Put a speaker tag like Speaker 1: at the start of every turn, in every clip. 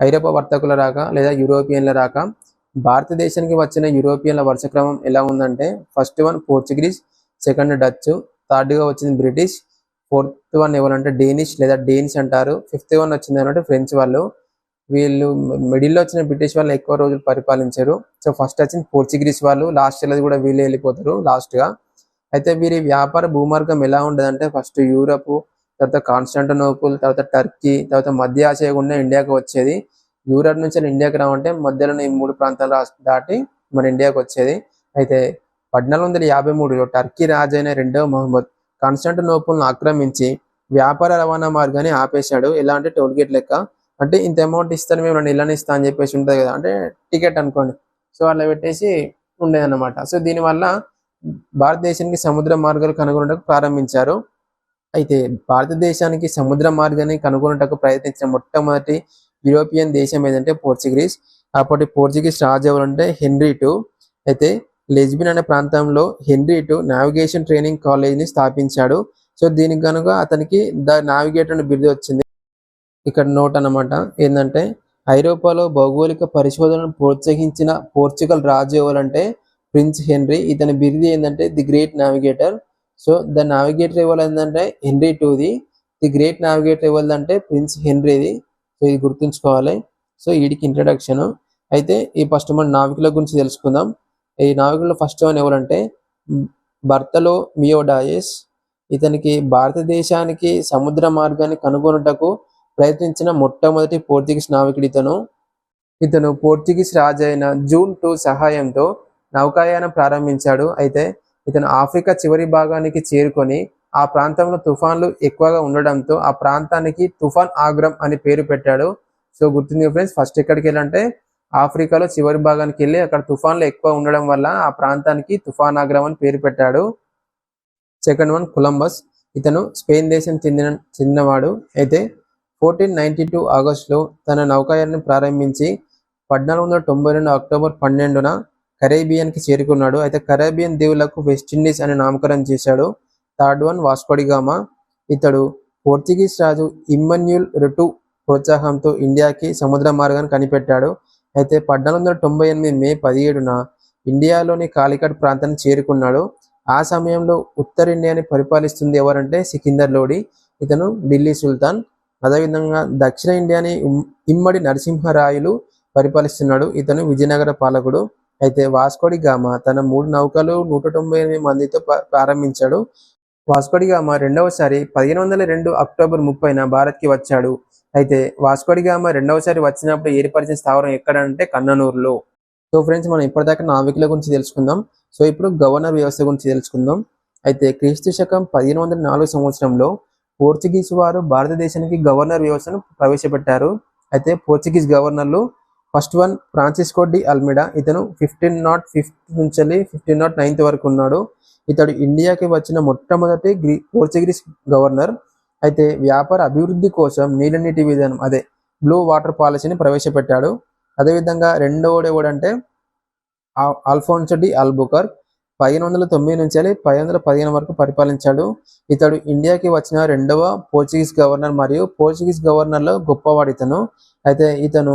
Speaker 1: ఐరోపా వర్తకుల రాక లేదా యూరోపియన్ల రాక భారతదేశానికి వచ్చిన యూరోపియన్ల వరుస క్రమం ఎలా ఉందంటే first one Portuguese second Dutch థర్డ్గా వచ్చింది బ్రిటిష్ ఫోర్త్ వన్ ఎవరంటే డేనిష్ లేదా డేనిష్ అంటారు. ఫిఫ్త్ వన్ వచ్చింది అంటే ఫ్రెంచ్ వాళ్ళు. వీళ్ళు మిడిల్లో వచ్చిన బ్రిటిష్ వాళ్ళు ఎక్కువ రోజులు పరిపాలించారు. సో ఫస్ట్ వచ్చింది పోర్చుగీస్ వాళ్ళు లాస్ట్ ఇయర్ కూడా వీళ్ళు వెళ్ళిపోతారు లాస్ట్గా. అయితే వీరి వ్యాపార భూమార్గం ఎలా ఉండదంటే ఫస్ట్ యూరప్ తర్వాత కాన్స్టాంటినోపుల్ తర్వాత టర్కీ తర్వాత మధ్య ఆసియా గుండా ఇండియాకి వచ్చేది. యూరప్ నుంచి ఇండియాకి రావంటే మధ్యలో ఈ మూడు ప్రాంతాలు దాటి మన ఇండియాకి వచ్చేది. అయితే పద్నాలుగు వందల యాభై మూడులో టర్కీ రాజైన రెండవ మహమ్మద్ కాన్స్టాంటినోపుల్ను ఆక్రమించి వ్యాపార రవాణా మార్గాన్ని ఆపేశాడు. ఎలా అంటే టోల్గేట్ లెక్క? అంటే ఇంత అమౌంట్ ఇస్తాను మేము రెండు ఇళ్ళని ఇస్తా అని చెప్పేసి ఉంటుంది కదా. అంటే టికెట్ అనుకోండి. సో అలా పెట్టేసి ఉండేది అనమాట సో దీనివల్ల భారతదేశానికి సముద్ర మార్గాలు కనుగొనడానికి ప్రారంభించారు. అయితే భారతదేశానికి సముద్ర మార్గాన్ని కనుగొనటకు ప్రయత్నించిన మొట్టమొదటి యూరోపియన్ దేశం ఏదంటే పోర్చుగీస్. అప్పటి పోర్చుగీస్ రాజు ఎవరంటే హెన్రీ టూ. అయితే లెజ్బిన్ అనే ప్రాంతంలో హెన్రీ టూ నావిగేషన్ ట్రైనింగ్ కాలేజ్ని స్థాపించాడు. సో దీనికి కనుక అతనికి ద నావిగేటర్ అనే బిరుదు వచ్చింది. ఇక్కడ నోట్ అన్నమాట ఏంటంటే ఐరోపాలో భౌగోళిక పరిశోధనను ప్రోత్సహించిన పోర్చుగల్ రాజు ఎవరంటే ప్రిన్స్ హెన్రీ. ఇతని బిరుది ఏంటంటే the great navigator. So the navigator ఎవరు ఏంటంటే హెన్రీ టూది. ది గ్రేట్ నావిగేటర్ ఇవ్వాలంటే అంటే ప్రిన్స్ హెన్రీది. సో ఇది గుర్తుంచుకోవాలి. సో వీడికి ఇంట్రడక్షన్ అయితే ఈ ఫస్ట్ మన నావికుల గురించి తెలుసుకుందాం. ఈ నావికులు ఫస్ట్ వన్ ఎవరంటే బర్తలో మియోడాయస్. ఇతనికి భారతదేశానికి సముద్ర మార్గాన్ని కనుగొనుటకు ప్రయత్నించిన మొట్టమొదటి పోర్చుగీస్ నావికుడు ఇతను. ఇతను పోర్చుగీస్ రాజైన జూన్ టూ సహాయంతో నౌకాయానం ప్రారంభించాడు. అయితే ఇతను ఆఫ్రికా చివరి భాగానికి చేరుకొని ఆ ప్రాంతంలో తుఫాన్లు ఎక్కువగా ఉండడంతో ఆ ప్రాంతానికి తుఫాన్ ఆగ్రం అని పేరు పెట్టాడు. సో గుర్తుంది ఫ్రెండ్స్ ఫస్ట్ ఎక్కడికి వెళ్ళంటే ఆఫ్రికాలో చివరి భాగానికి వెళ్ళి అక్కడ తుఫాన్లు ఎక్కువ ఉండడం వల్ల ఆ ప్రాంతానికి తుఫాన్ ఆగ్రం అని పేరు పెట్టాడు. Second one Columbus. ఇతను స్పెయిన్ దేశం చెందిన చెందినవాడు. అయితే ఫోర్టీన్ నైన్టీ టూ ఆగస్టులో తన నౌకాయాన్ని ప్రారంభించి పద్నాలుగు వందల తొంభై రెండు అక్టోబర్ పన్నెండున కరేబియన్కి చేరుకున్నాడు. అయితే కరేబియన్ దీవులకు వెస్టిండీస్ అని నామకరణం చేశాడు. Third one Vasco da Gama ఇతడు పోర్చుగీస్ రాజు ఇమ్మన్యుల్ రుటు ప్రోత్సాహంతో ఇండియాకి సముద్ర మార్గాన్ని కనిపెట్టాడు. అయితే పద్నాలుగు వందల తొంభై ఎనిమిది మే పదిహేడున ఇండియాలోని కాలికట్ ప్రాంతాన్ని చేరుకున్నాడు. ఆ సమయంలో ఉత్తర ఇండియాని పరిపాలిస్తుంది ఎవరంటే సికిందర్ లోడి ఇతను ఢిల్లీ సుల్తాన్. అదేవిధంగా దక్షిణ ఇండియాని ఇమ్మడి నరసింహరాయలు పరిపాలిస్తున్నాడు. ఇతను విజయనగర పాలకుడు. అయితే వాస్కోడి గామ తన మూడు నౌకలు నూట తొంభై ఎనిమిది మందితో ప్రారంభించాడు. వాస్కోడి గామ రెండవసారి పదిహేను వందల రెండు అక్టోబర్ ముప్పైన భారత్కి వచ్చాడు. అయితే వాస్కోడి గామ రెండవసారి వచ్చినప్పుడు ఏర్పరిచిన స్థావరం ఎక్కడంటే కన్ననూరులో. సో ఫ్రెండ్స్ మనం ఇప్పటిదాకా నావికుల గురించి తెలుసుకుందాం. సో ఇప్పుడు గవర్నర్ వ్యవస్థ గురించి తెలుసుకుందాం. అయితే క్రీస్తు శకం పదిహేను వందల నాలుగు సంవత్సరంలో పోర్చుగీస్ వారు భారతదేశానికి గవర్నర్ వ్యవస్థను ప్రవేశపెట్టారు. అయితే పోర్చుగీస్ గవర్నర్లు first one Francisco de Almeida. ఇతను ఫిఫ్టీన్ నాట్ ఫిఫ్త్ నుంచి ఫిఫ్టీన్ నాట్ నైన్త్ వరకు ఉన్నాడు. ఇతడు ఇండియాకి వచ్చిన మొట్టమొదటి గ్రీ పోర్చుగీస్ గవర్నర్. అయితే వ్యాపార అభివృద్ధి కోసం నీలనీటి నీటి విధానం అదే బ్లూ వాటర్ పాలసీని ప్రవేశపెట్టాడు. అదేవిధంగా రెండవడు ఎవడంటే ఆల్ఫోన్సో డి ఆల్బుకర్ పదిహేను వందల తొమ్మిది నుంచి పదిహేను వందల పదిహేను వరకు పరిపాలించాడు. ఇతడు ఇండియాకి వచ్చిన రెండవ పోర్చుగీస్ గవర్నర్ మరియు పోర్చుగీస్ గవర్నర్లో గొప్పవాడు ఇతను అయితే ఇతను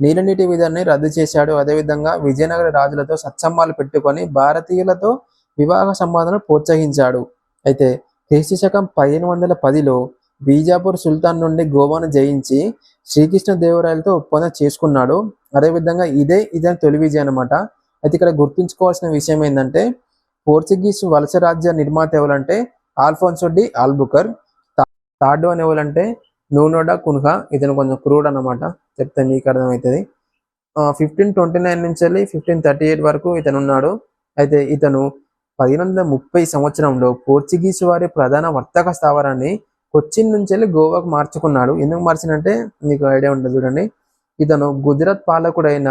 Speaker 1: నీలనీటి విధానాన్ని రద్దు చేశాడు. అదేవిధంగా విజయనగర రాజులతో సత్సంబాలు పెట్టుకొని భారతీయులతో వివాహ సంబంధాలను ప్రోత్సహించాడు. అయితే క్రీస్తు శకం పదిహేను వందల పదిలో బీజాపూర్ సుల్తాన్ నుండి గోవాను జయించి శ్రీకృష్ణ దేవరాయలతో ఒప్పందం చేసుకున్నాడు. అదేవిధంగా ఇదే ఇదని తొలి విజయం అనమాట అయితే ఇక్కడ గుర్తుంచుకోవాల్సిన విషయం ఏంటంటే పోర్చుగీస్ వలస రాజ్య నిర్మాత ఎవరంటే ఆల్ఫోన్సో డి ఆల్బుకర్ థా- థర్డ్ వన్ ఎవరంటే నూనోడా కున్హా. ఇతను కొంచెం క్రూడ్ అన్నమాట. చెప్తే మీకు అర్థమవుతుంది. ఫిఫ్టీన్ ట్వంటీ నైన్ నుంచి వెళ్ళి ఫిఫ్టీన్ థర్టీ ఎయిట్ వరకు ఇతను ఉన్నాడు. అయితే ఇతను పదిహేను వందల ముప్పై సంవత్సరంలో పోర్చుగీస్ వారి ప్రధాన వర్తక స్థావరాన్ని కొచ్చిన్ నుంచి వెళ్ళి గోవాకు మార్చుకున్నాడు. ఎందుకు మార్చినంటే మీకు ఐడియా ఉంటుంది చూడండి. ఇతను గుజరాత్ పాలకుడైన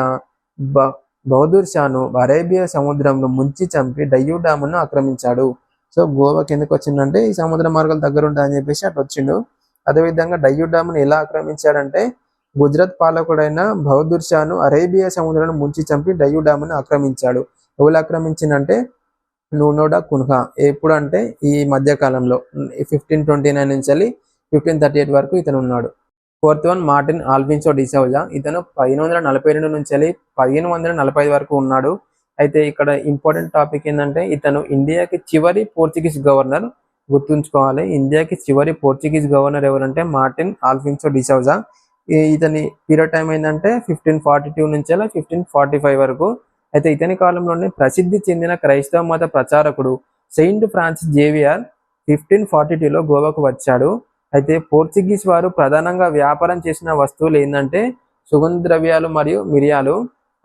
Speaker 1: బ బహదూర్ షాను అరేబియా సముద్రంలో ముంచి చంపి డయ్యూ డామును ఆక్రమించాడు. సో గోవాకి ఎందుకు వచ్చిందంటే ఈ సముద్ర మార్గాల దగ్గర ఉంటుందని చెప్పేసి అటు వచ్చిండు. అదేవిధంగా డయ్యూ డామును ఎలా ఆక్రమించాడంటే గుజరాత్ పాలకుడైన బహదూర్ షాను అరేబియా సముద్రాన్ని ముంచి చంపి డయ్యూ డామును ఆక్రమించాడు. ఎవరు ఆక్రమించిందంటే నూనోడా కున్హా. ఎప్పుడంటే ఈ మధ్య కాలంలో ఫిఫ్టీన్ ట్వంటీ నైన్ నుంచి ఫిఫ్టీన్ థర్టీ ఎయిట్ వరకు ఇతను ఉన్నాడు. Fourth one Martin Alfonso de Souza ఇతను పదిహేను వందల నలభై రెండు నుంచి వెళ్ళి పదిహేను వందల నలభై ఐదు వరకు ఉన్నాడు. అయితే ఇక్కడ ఇంపార్టెంట్ టాపిక్ ఏంటంటే ఇతను ఇండియాకి చివరి పోర్చుగీస్ గవర్నర్ గుర్తుంచుకోవాలి. ఇండియాకి చివరి పోర్చుగీస్ గవర్నర్ ఎవరంటే మార్టిన్ ఆల్ఫిన్సో డిసౌజా ఇతని పీరియడ్ టైం ఏంటంటే ఫిఫ్టీన్ ఫార్టీ టూ నుంచి ఫిఫ్టీన్ ఫార్టీ ఫైవ్ వరకు. అయితే ఇతని కాలంలోనే ప్రసిద్ధి చెందిన క్రైస్తవ మత ప్రచారకుడు saint Francis Xavier fifteen forty టూలో గోవాకు వచ్చాడు. అయితే పోర్చుగీస్ వారు ప్రధానంగా వ్యాపారం చేసిన వస్తువులు ఏంటంటే సుగంధ ద్రవ్యాలు మరియు మిరియాలు.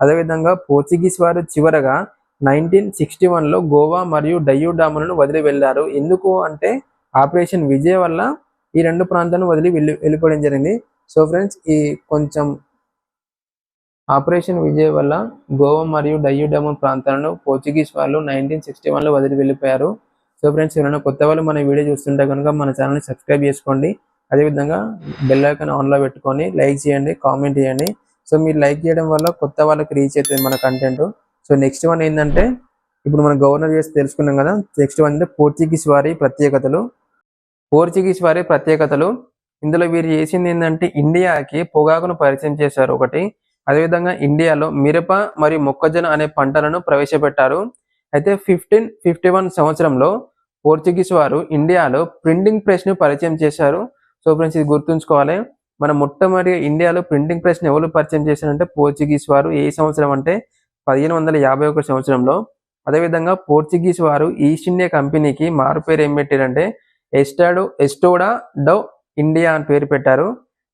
Speaker 1: అదేవిధంగా పోర్చుగీస్ వారు చివరగా నైన్టీన్ సిక్స్టీ వన్లో గోవా మరియు డయ్యూ డాములను వదిలి వెళ్ళారు. ఎందుకు అంటే ఆపరేషన్ విజయ్ వల్ల ఈ రెండు ప్రాంతాలను వదిలి వెళ్ళి వెళ్ళిపోవడం జరిగింది. సో ఫ్రెండ్స్ ఈ కొంచెం ఆపరేషన్ విజయ్ వల్ల గోవా మరియు డయ్యూ ప్రాంతాలను పోర్చుగీస్ వాళ్ళు నైన్టీన్ సిక్స్టీ వన్లో వదిలి వెళ్ళిపోయారు. సో ఫ్రెండ్స్ ఎవరైనా కొత్త వాళ్ళు మన వీడియో చూస్తుంటే కనుక మన ఛానల్ని సబ్స్క్రైబ్ చేసుకోండి. అదేవిధంగా బెల్ ఐకాన్ ఆన్లో పెట్టుకొని లైక్ చేయండి కామెంట్ చేయండి. సో మీరు లైక్ చేయడం వల్ల కొత్త వాళ్ళకి రీచ్ అవుతుంది మన కంటెంట్ సో నెక్స్ట్ వన్ ఏంటంటే ఇప్పుడు మన గవర్నర్ చేసి తెలుసుకున్నాం కదా నెక్స్ట్ వన్ అంటే పోర్చుగీస్ వారి ప్రత్యేకతలు. పోర్చుగీస్ వారి ప్రత్యేకతలు. ఇందులో వీరు చేసింది ఏంటంటే ఇండియాకి పొగాకును పరిచయం చేశారు ఒకటి. అదేవిధంగా ఇండియాలో మిరప మరియు మొక్కజొన్న అనే పంటలను ప్రవేశపెట్టారు. అయితే ఫిఫ్టీన్ ఫిఫ్టీ వన్ సంవత్సరంలో పోర్చుగీస్ వారు ఇండియాలో ప్రింటింగ్ ప్రెస్ను పరిచయం చేశారు. సో ఫ్రెండ్స్ ఇది గుర్తుంచుకోవాలి. మన మొట్టమొదటి ఇండియాలో ప్రింటింగ్ ప్రెస్ని ఎవరు పరిచయం చేశారంటే పోర్చుగీస్ వారు. ఏ సంవత్సరం అంటే పదిహేను వందల యాభై ఒకటి సంవత్సరంలో. అదేవిధంగా పోర్చుగీస్ వారు ఈస్ట్ ఇండియా కంపెనీకి మారు పేరు ఏం పెట్టారంటే ఎస్టాడో ఎస్టోడా డో ఇండియా అని పేరు పెట్టారు.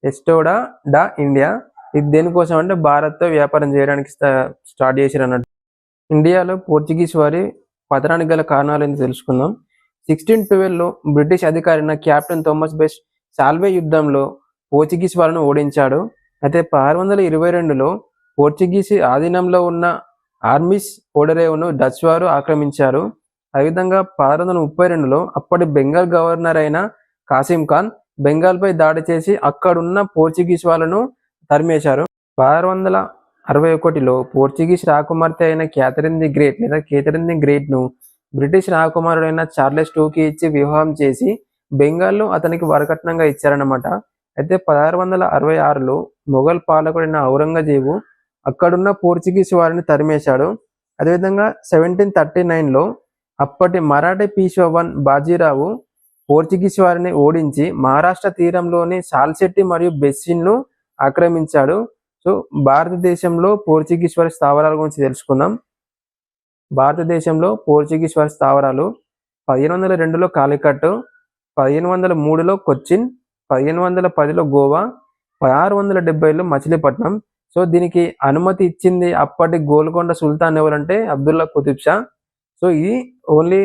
Speaker 1: ఎస్టోడా డా ఇండియా. ఇది దేనికోసం అంటే భారత్తో వ్యాపారం చేయడానికి స్టార్ట్ చేశారు అన్నట్టు ఇండియాలో పోర్చుగీస్ వారి పతనానికి గల కారణాలు ఏంటో తెలుసుకుందాం. సిక్స్టీన్ ట్వెల్వ్లో బ్రిటిష్ అధికారైన కెప్టెన్ థామస్ బెస్ట్ సాల్వే యుద్ధంలో పోర్చుగీస్ వాళ్ళను ఓడించాడు. అయితే ఆరు వందల ఇరవై రెండులో పోర్చుగీస్ ఆధీనంలో ఉన్న ఆర్మీస్ ఓడరేవును డచ్ వారు ఆక్రమించారు. అదేవిధంగా పదహారు వందల ముప్పై రెండులో అప్పటి బెంగాల్ గవర్నర్ అయిన కాసిం ఖాన్ బెంగాల్పై దాడి చేసి అక్కడున్న పోర్చుగీస్ వాళ్ళను తరిమేశారు. పదహారు వందల అరవై ఒకటిలో పోర్చుగీస్ రాకుమార్తె అయిన క్యాథరిన్ ది గ్రేట్ లేదా కేథరిన్ ది గ్రేట్ను బ్రిటిష్ రాకుమారుడైన చార్లెస్ టూకి ఇచ్చి వివాహం చేసి బెంగాల్లో అతనికి వరకట్నంగా ఇచ్చారన్నమాట. అయితే పదహారు వందల అరవై ఆరులో మొఘల్ పాలకుడైన ఔరంగజేబు అక్కడున్న పోర్చుగీస్ వారిని తరిమేశాడు. అదేవిధంగా సెవెంటీన్ థర్టీ నైన్లో అప్పటి మరాఠీ పీష్వా బాజీరావు పోర్చుగీస్ వారిని ఓడించి మహారాష్ట్ర తీరంలోని సాల్సెట్టి మరియు బెస్సిన్ను ఆక్రమించాడు. సో భారతదేశంలో పోర్చుగీస్ వారి స్థావరాల గురించి తెలుసుకుందాం. భారతదేశంలో పోర్చుగీస్ వారి స్థావరాలు పదిహేను వందల రెండులో కాలికట్ పదిహేను వందల మూడులో కొచ్చిన్ పదిహేను వందల పదిలో గోవా పదహారు వందల డెబ్బైలో మచిలీపట్నం. సో దీనికి అనుమతి ఇచ్చింది అప్పటి గోల్కొండ సుల్తాన్ ఎవరంటే అబ్దుల్లా కుతుబ్ షా. సో ఇది ఓన్లీ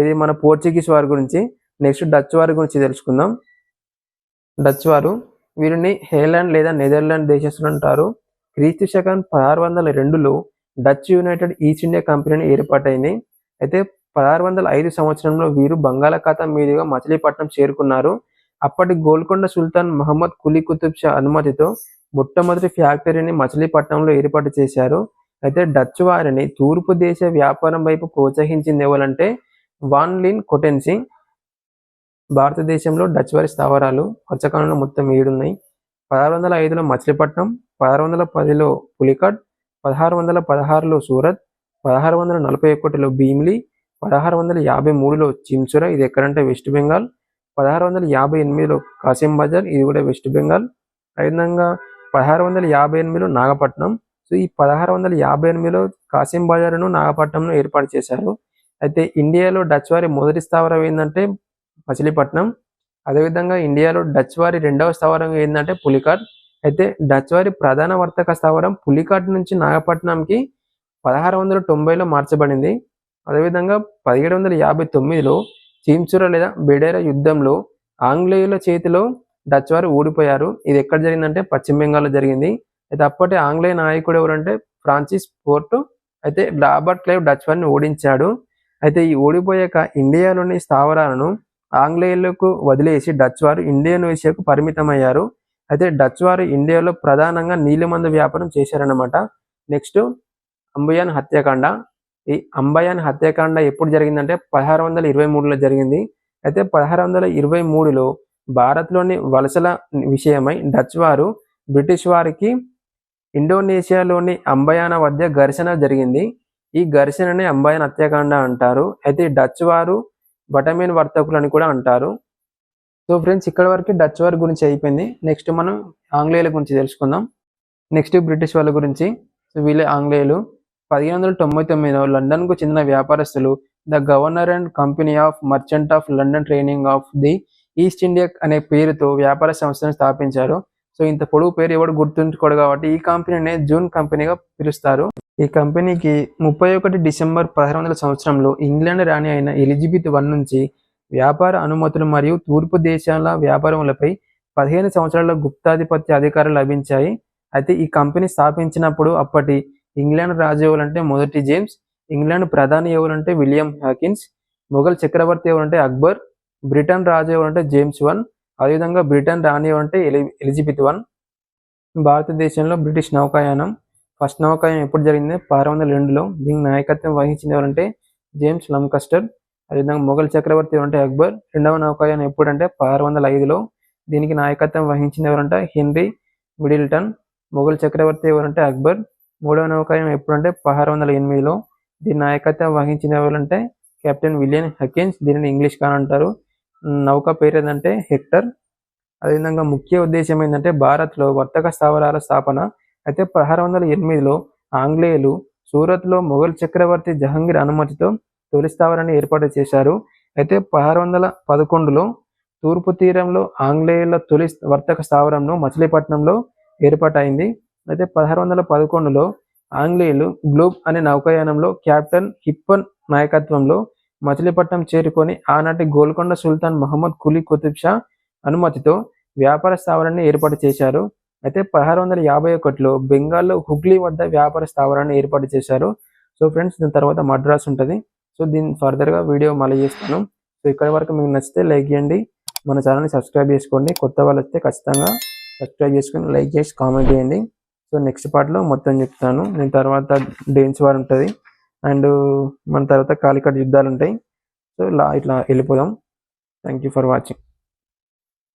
Speaker 1: ఇది మన పోర్చుగీస్ వారి గురించి. నెక్స్ట్ డచ్ వారి గురించి తెలుసుకుందాం. డచ్ వారు వీరిని హేలాండ్ లేదా నెదర్లాండ్ దేశస్తులు అంటారు. క్రీస్తు శకం పదహారు వందల రెండులో Dutch united east India company ఏర్పాటైంది. అయితే పదహారు వందల ఐదు సంవత్సరంలో వీరు బంగాళాఖాతం మీదుగా మచిలీపట్నం చేరుకున్నారు. అప్పటి గోల్కొండ సుల్తాన్ మహమ్మద్ కులీ కుతుబ్ షా అనుమతితో మొట్టమొదటి ఫ్యాక్టరీని మచిలీపట్నంలో ఏర్పాటు చేశారు. అయితే డచ్ వారిని తూర్పు దేశ వ్యాపారం వైపు ప్రోత్సహించింది ఎవరంటే వాన్ లిన్ కొటెన్సింగ్. భారతదేశంలో డచ్ వారి స్థావరాలు వర్షకాలంలో మొత్తం ఏడు ఉన్నాయి పదహారు వందల ఐదులో మచిలీపట్నం పదహారు వందల పదిలో పులికట్ పదహారు వందల పదహారులో సూరత్ పదహారు వందల నలభై ఒకటిలో భీమ్లీ పదహారు వందల యాభై మూడులో చిమ్సుర ఇది ఎక్కడంటే వెస్ట్ బెంగాల్ పదహారు వందల యాభై ఎనిమిదిలో కాసిం బజార్ ఇది కూడా వెస్ట్ బెంగాల్. అదేవిధంగా పదహారు వందల యాభై ఎనిమిదిలో నాగపట్నం సో ఈ పదహారు వందల యాభై ఎనిమిదిలో కాసిం బజార్ను నాగపట్నంను ఏర్పాటు చేశారు. అయితే ఇండియాలో డచ్ వారి మొదటి స్థావరం ఏంటంటే మచిలీపట్నం అదేవిధంగా ఇండియాలో డచ్ వారి రెండవ స్థావరం ఏంటంటే పులికాట్. అయితే డచ్ వారి ప్రధాన వర్తక స్థావరం పులికాట్ నుంచి నాగపట్నంకి పదహారు వందల తొంభైలో మార్చబడింది. అదేవిధంగా పదిహేడు వందల యాభై తొమ్మిదిలో చీంచుర లేదా బెడేరా యుద్ధంలో ఆంగ్లేయుల చేతిలో డచ్ వారు ఓడిపోయారు. ఇది ఎక్కడ జరిగిందంటే పశ్చిమ బెంగాల్లో జరిగింది. అయితే అప్పటి ఆంగ్లేయ నాయకుడు ఎవరంటే ఫ్రాన్సిస్ పోర్ట్. అయితే రాబర్ట్ క్లైవ్ డచ్ వారిని ఓడించాడు. అయితే ఈ ఓడిపోయాక ఇండియాలోని స్థావరాలను ఆంగ్లేయులకు వదిలేసి డచ్ వారు ఇండోనేషియాకు పరిమితమయ్యారు. అయితే డచ్ వారు ఇండియాలో ప్రధానంగా నీలిమందు వ్యాపారం చేశారన్నమాట. నెక్స్ట్ అంబయాన్ హత్యాకాండ. ఈ అంబయాన్ హత్యాకాండ ఎప్పుడు జరిగిందంటే పదహారు వందల ఇరవై మూడులో జరిగింది. అయితే పదహారు వందల ఇరవై మూడులో భారత్లోని వలసల విషయమై డచ్ వారు బ్రిటిష్ వారికి ఇండోనేషియాలోని అంబయాన వద్ద ఘర్షణ జరిగింది. ఈ ఘర్షణని అంబయాన్ హత్యాకాండ అంటారు. అయితే డచ్ వారు బటమేన్ వర్తకులు అని కూడా అంటారు. సో ఫ్రెండ్స్ ఇక్కడ వరకు డచ్ వారి గురించి అయిపోయింది. నెక్స్ట్ మనం ఆంగ్లేయుల గురించి తెలుసుకుందాం. నెక్స్ట్ బ్రిటిష్ వాళ్ళ గురించి. సో వీళ్ళే ఆంగ్లేయులు. పదిహేను వందల తొంభై తొమ్మిదిలో లండన్కు చెందిన వ్యాపారస్తులు the governor and company of merchant of London training of the east India అనే పేరుతో వ్యాపార సంస్థను స్థాపించారు. సో ఇంత పొడుగు పేరు ఎవడు గుర్తుంచుకోడు కాబట్టి ఈ కంపెనీనే జూన్ కంపెనీగా పిలుస్తారు. ఈ కంపెనీకి ముప్పై ఒకటి డిసెంబర్ పదహారు వందల సంవత్సరంలో ఇంగ్లాండ్ రాణి అయిన ఎలిజబెత్ వన్ నుంచి వ్యాపార అనుమతులు మరియు తూర్పు దేశాల వ్యాపారములపై పదిహేను సంవత్సరాల గుప్తాధిపత్య అధికారాలు లభించాయి. అయితే ఈ కంపెనీ స్థాపించినప్పుడు అప్పటి ఇంగ్లాండ్ రాజు ఎవరంటే మొదటి జేమ్స్ ఇంగ్లాండ్ ప్రధాని ఎవరంటే విలియం హాకిన్స్ మొఘల్ చక్రవర్తి ఎవరంటే అక్బర్ బ్రిటన్ రాజు ఎవరంటే జేమ్స్ వన్ అదేవిధంగా బ్రిటన్ రాణి ఎవరంటే ఎలి ఎలిజబెత్ వన్. భారతదేశంలో బ్రిటిష్ నౌకాయానం ఫస్ట్ నౌకాయం ఎప్పుడు జరిగింది? పదహారు వందల రెండులో దీనికి నాయకత్వం వహించింది ఎవరంటే జేమ్స్ లంకస్టర్ అదేవిధంగా మొఘల్ చక్రవర్తి ఎవరంటే అక్బర్. రెండవ నౌకాయానం ఎప్పుడంటే పదహారు వందల ఐదులో దీనికి నాయకత్వం వహించింది ఎవరంటే? Henry Middleton. మొఘల్ చక్రవర్తి ఎవరంటే అక్బర్. మూడవ నౌకాయం ఎప్పుడంటే పదహారు వందల ఎనిమిదిలో దీని నాయకత్వం వహించిన ఎవరంటే కెప్టెన్ విలియం హకిన్స్ దీనిని ఇంగ్లీష్ కాన్ అంటారు. నౌక పేరు ఏంటంటే హెక్టర్. అదేవిధంగా ముఖ్య ఉద్దేశం ఏంటంటే భారత్లో వర్తక స్థావరాల స్థాపన. అయితే పదహారు వందల ఎనిమిదిలో ఆంగ్లేయులు సూరత్లో మొఘల్ చక్రవర్తి జహంగీర్ అనుమతితో తొలి స్థావరాన్ని ఏర్పాటు చేశారు. అయితే పదహారు వందల పదకొండులో తూర్పు తీరంలో ఆంగ్లేయుల తొలి వర్తక స్థావరంను మచిలీపట్నంలో ఏర్పాటైంది. అయితే పదహారు వందల పదకొండులో ఆంగ్లేయులు గ్లోబ్ అనే నౌకాయానంలో కెప్టెన్ హిప్పన్ నాయకత్వంలో మచిలీపట్నం చేరుకొని ఆనాటి గోల్కొండ సుల్తాన్ మహమ్మద్ కులీ కుతుబ్ షా అనుమతితో వ్యాపార స్థావరాన్ని ఏర్పాటు చేశారు. అయితే పదహారు వందల యాభై ఒకటిలో బెంగాల్లో హుగ్లీ వద్ద వ్యాపార స్థావరాన్ని ఏర్పాటు చేశారు. సో ఫ్రెండ్స్ దీని తర్వాత మద్రాస్ ఉంటుంది. సో దీని ఫర్దర్గా వీడియో మళ్ళీ చేస్తాను. సో ఇక్కడ వరకు మీకు నచ్చితే లైక్ చేయండి. మన ఛానల్ని సబ్స్క్రైబ్ చేసుకోండి. కొత్త వాళ్ళు వస్తే ఖచ్చితంగా సబ్స్క్రైబ్ చేసుకొని లైక్ చేసి కామెంట్ చేయండి. సో నెక్స్ట్ పార్ట్లో మొత్తం చెప్తాను. నేను తర్వాత డేన్స్ వార్ ఉంటుంది. అండ్ మన తర్వాత కాలికట్ యుద్ధాలు ఉంటాయి. సో ఇలా ఇట్లా వెళ్ళిపోదాం. Thank you for watching.